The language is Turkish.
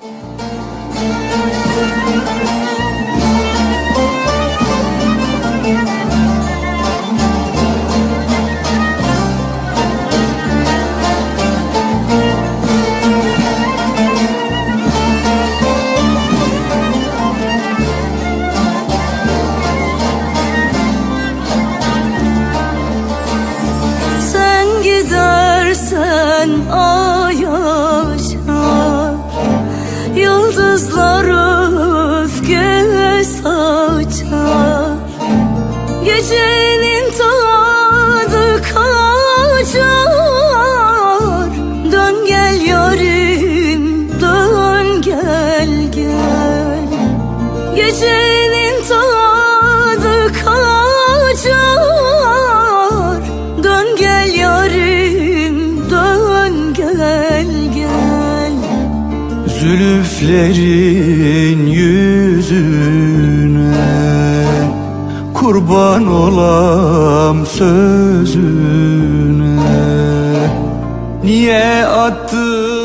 Sen gidersen ay Gecenin tadı kaçar. Dön gel yarim dön gel gel. Gecenin tadı kaçar. Dön gel yarim dön gel gel. Zülüflerin yüzüne Kurban olam sözüne. Niye attın